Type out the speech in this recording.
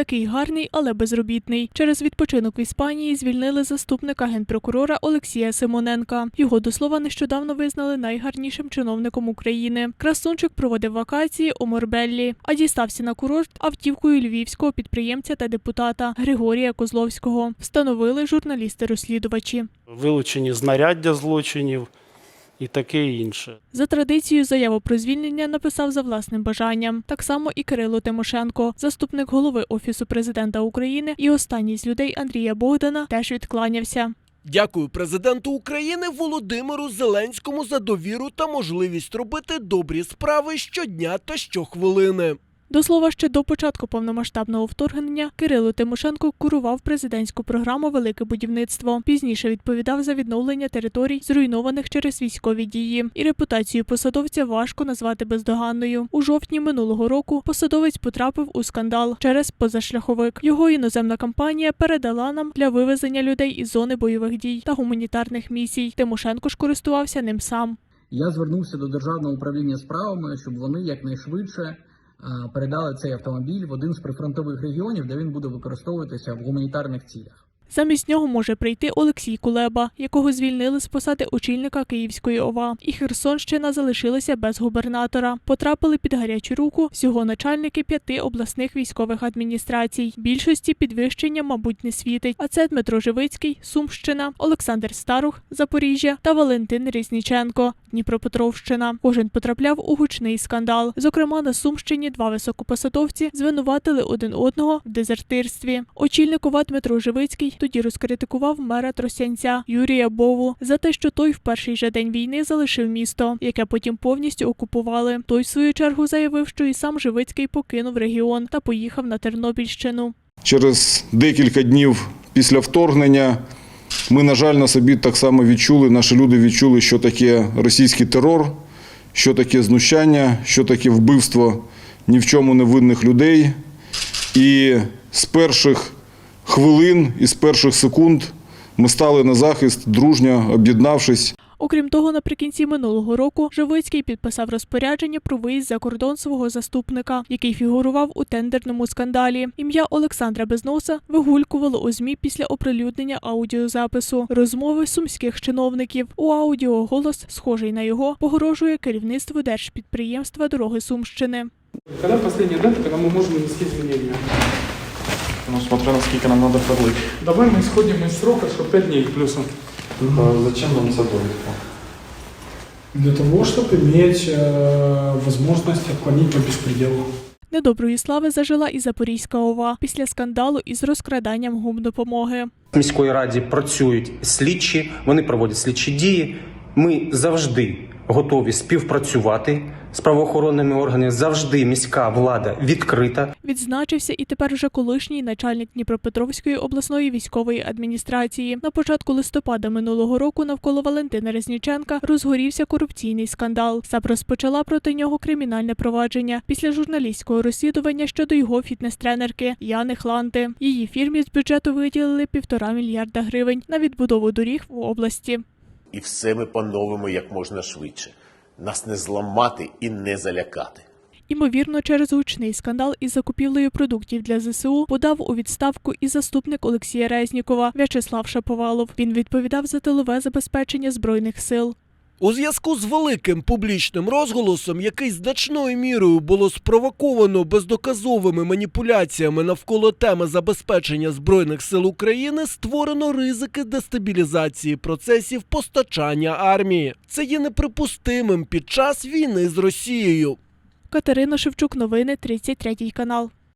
такий гарний, але безробітний. Через відпочинок в Іспанії звільнили заступника генпрокурора Олексія Симоненка. Його до слова нещодавно визнали найгарнішим чиновником України. Красунчик проводив вакації у Морбеллі, а дістався на курорт автівкою львівського підприємця та депутата Григорія Козловського. Встановили журналісти-розслідувачі. вилучені знаряддя злочинів і таке інше. За традицією заяву про звільнення написав за власним бажанням. Так само і Кирило Тимошенко, заступник голови офісу президента України і останній з людей Андрія Богдана, теж відкланявся. Дякую президенту України Володимиру Зеленському за довіру та можливість робити добрі справи щодня та щохвилини. До слова, ще до початку повномасштабного вторгнення Кирило Тимошенко курував президентську програму Велике будівництво. Пізніше відповідав за відновлення територій, зруйнованих через військові дії. І репутацію посадовця важко назвати бездоганною. У жовтні минулого року посадовець потрапив у скандал через позашляховик. Його іноземна компанія передала нам для вивезення людей із зони бойових дій та гуманітарних місій. Тимошенко ж користувався ним сам. Я звернувся до державного управління справами, щоб вони якнайшвидше передали цей автомобіль в один з прифронтових регіонів, де він буде використовуватися в гуманітарних цілях. Замість нього може прийти Олексій Кулеба, якого звільнили з посади очільника Київської ОВА. І Херсонщина залишилася без губернатора. Потрапили під гарячу руку всього начальники п'яти обласних військових адміністрацій. Більшості підвищення, мабуть, не світить. А це Дмитро Живицький, Сумщина, Олександр Старух, Запоріжжя та Валентин Різніченко, Дніпропетровщина. Кожен потрапляв у гучний скандал. Зокрема, на Сумщині два високопосадовці звинуватили один одного в дезертирстві. Очільник ОВА Дмитро Живицький тоді розкритикував мера Тросянця Юрія Бову за те, що той в перший же день війни залишив місто, яке потім повністю окупували. Той, в свою чергу, заявив, що і сам Живицький покинув регіон та поїхав на Тернопільщину. Через декілька днів після вторгнення ми, на жаль, на собі так само відчули, наші люди відчули, що таке російський терор, що таке знущання, що таке вбивство ні в чому не винних людей. І з перших хвилин і з перших секунд ми стали на захист, дружньо об'єднавшись. Окрім того, наприкінці минулого року Живицький підписав розпорядження про виїзд за кордон свого заступника, який фігурував у тендерному скандалі. Ім'я Олександра Безноса вигулькувало у змі після оприлюднення аудіозапису розмови сумських чиновників. У аудіо голос, схожий на його, погрожує керівництву держпідприємства дороги Сумщини. Когда последняя дата, когда мы можем нанести изменения? Ну, смотря наскільки нам надо продлить. Давай мы исходим из срока, что 5 дней плюсом. Зачем нам ця довідка? Для того, чтобы иметь э, возможность отклонить по беспределу. Недоброї слави зажила і Запорізька ОВА після скандалу із розкраданням гумдопомоги. В міської раді працюють слідчі, вони проводять слідчі дії. Ми завжди готові співпрацювати з правоохоронними органами. Завжди міська влада відкрита. Відзначився і тепер вже колишній начальник Дніпропетровської обласної військової адміністрації. На початку листопада минулого року навколо Валентина Резніченка розгорівся корупційний скандал. САП розпочала проти нього кримінальне провадження після журналістського розслідування щодо його фітнес-тренерки Яни Хланти. Її фірмі з бюджету виділили півтора мільярда гривень на відбудову доріг в області. І все ми поновимо як можна швидше. Нас не зламати і не залякати. Імовірно, через гучний скандал із закупівлею продуктів для ЗСУ подав у відставку і заступник Олексія Резнікова В'ячеслав Шаповалов. Він відповідав за тилове забезпечення збройних сил. У зв'язку з великим публічним розголосом, який значною мірою було спровоковано бездоказовими маніпуляціями навколо теми забезпечення збройних сил України, створено ризики дестабілізації процесів постачання армії. Це є неприпустимим під час війни з Росією. Катерина Шевчук, новини 33 канал.